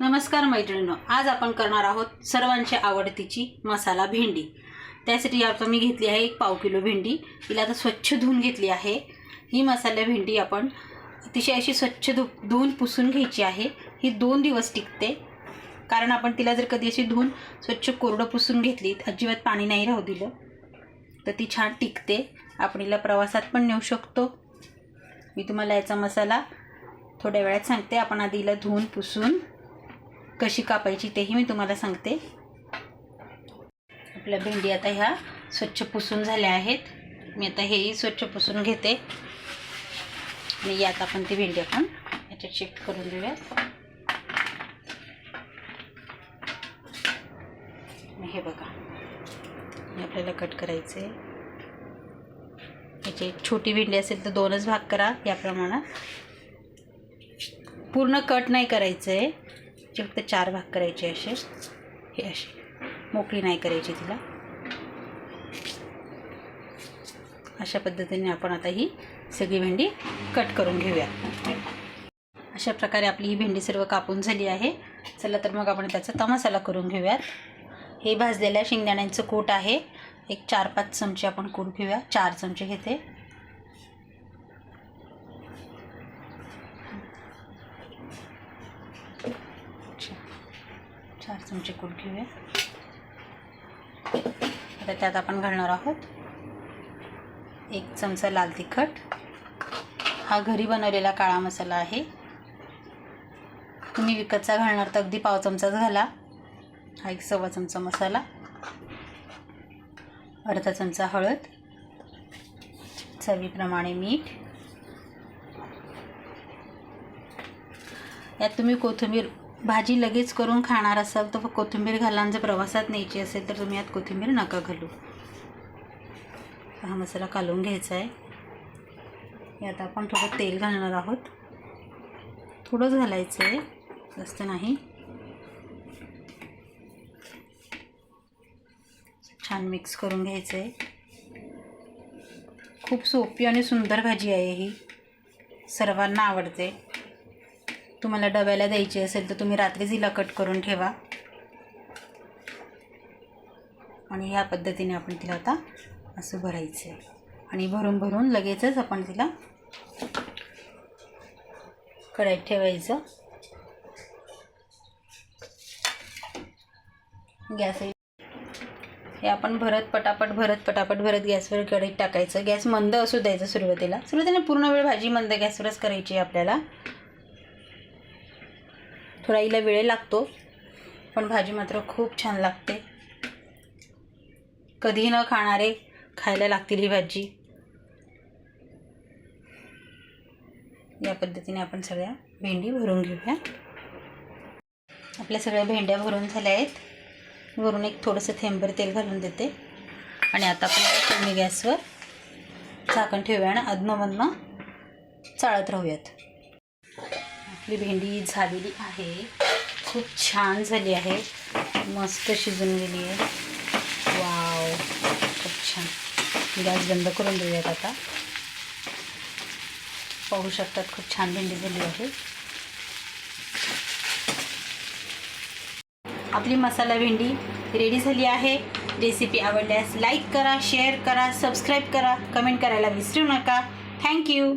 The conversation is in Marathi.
नमस्कार मैत्रिणींनो आज आपण करणार आहोत सर्वांची आवडतीची मसाला भेंडी. त्यासाठी आता मी घेतली आहे एक पाव किलो भेंडी. तिला आता स्वच्छ धुवून घेतली आहे. ही मसाला भेंडी आपण अतिशय अशी स्वच्छ धु धुवून पुसून घ्यायची आहे. ही दोन दिवस टिकते. कारण आपण तिला जर कधी अशी धुवून स्वच्छ कोरडं पुसून घेतली अजिबात पाणी नाही राहू दिलं तर ती छान टिकते. आपण हिला प्रवासात पण नेऊ शकतो. मी तुम्हाला याचा मसाला थोड्या वेळात सांगते. आपण आधी हिला धुवून पुसून कशी कापायची तेही मी तुम्हाला सांगते. आपल्या भेंडी आता ह्या स्वच्छ पुसून झाल्या आहेत. मी आता हेही स्वच्छ पुसून घेते. आणि यात आपण ती भेंडी आपण याच्यात शिफ्ट करून देऊया हे बघा. हे आपल्याला कट करायचे याची एक छोटी भेंडी असेल तर दोनच भाग करा या प्रमाणात पूर्ण कट नाही करायचं आहे जे फक्त चार भाग करायचे असे हे असे. मोकळी नाही करायची तिला. अशा पद्धतीने आपण आता ही सगळी भेंडी कट करून घेऊया. अशा प्रकारे आपली ही भेंडी सर्व कापून झाली आहे. चला तर मग आपण त्याचा तमासाला करून घेऊयात. हे भाजलेल्या शेंगदाण्यांचं कूट आहे. एक चार पाच चमचे आपण कूट घेऊया. चार चमचे घेते. चार चमचे कूट घेऊया. आता त्यात आपण घालणार आहोत एक चमचा लाल तिखट. हा घरी बनवलेला काळा मसाला आहे. तुम्ही विकतचा घालणार तर अगदी पाव चमचाच घाला. हा एक सव्वा चमचा मसाला. अर्धा चमचा हळद. चवीप्रमाणे मीठ. यात तुम्ही कोथिंबीर भाजी लगेच करून खाणार असाल तर कोथिंबीर घाला जर प्रवासात न्यायची असेल तर तुम्ही आत कोथिंबीर नका घालू. हा मसाला कालवून घ्यायचा आहे. यात आपण थोडं तेल घालणार आहोत. थोडंच घालायचं आहे. जास्त नाही. छान मिक्स करून घ्यायचं आहे. खूप सोपी आणि सुंदर भाजी आहे ही. सर्वांना आवडते. तुम्हाला डब्याला द्यायची असेल तर तुम्ही रात्रीच हिला कट करून ठेवा. आणि ह्या पद्धतीने आपण तिला आता असं भरायचं आहे आणि भरून भरून लगेचच आपण तिला कढईत ठेवायचं. गॅस हे आपण भरत पटापट भरत पटापट भरत गॅसवर कढईत टाकायचं. गॅस मंद असू द्यायचं सुरुवातीला. सुरुवातीला पूर्ण वेळ भाजी मंद गॅसवरच करायची आहे आपल्याला. फ्राईला वेळ लागतो पण भाजी मात्र खूप छान लागते. कधी न खाणारे खायला लागतील ही भाजी. या पद्धतीने आपण सगळ्या भेंडी भरून घेऊया. आपल्या सगळ्या भेंड्या भरून झाल्या आहेत. वरून एक थोडंसं थेंबर तेल घालून देते. आणि आता आपण कमी गॅसवर झाकण ठेवूया आणि अधनमधनं चाळत राहूयात. आपली भेंडी झालेली आहे. खूप छान झाली आहे. मस्त शिजून गेली आहे. वाव खूप छान. गॅस बंद करून देऊयात आता. पाहू शकतात खूप छान भेंडी झाली आहे. आपली मसाला भेंडी रेडी झाली आहे. रेसिपी आवडल्यास लाईक करा शेअर करा सबस्क्राईब करा. कमेंट करायला विसरू नका. थँक्यू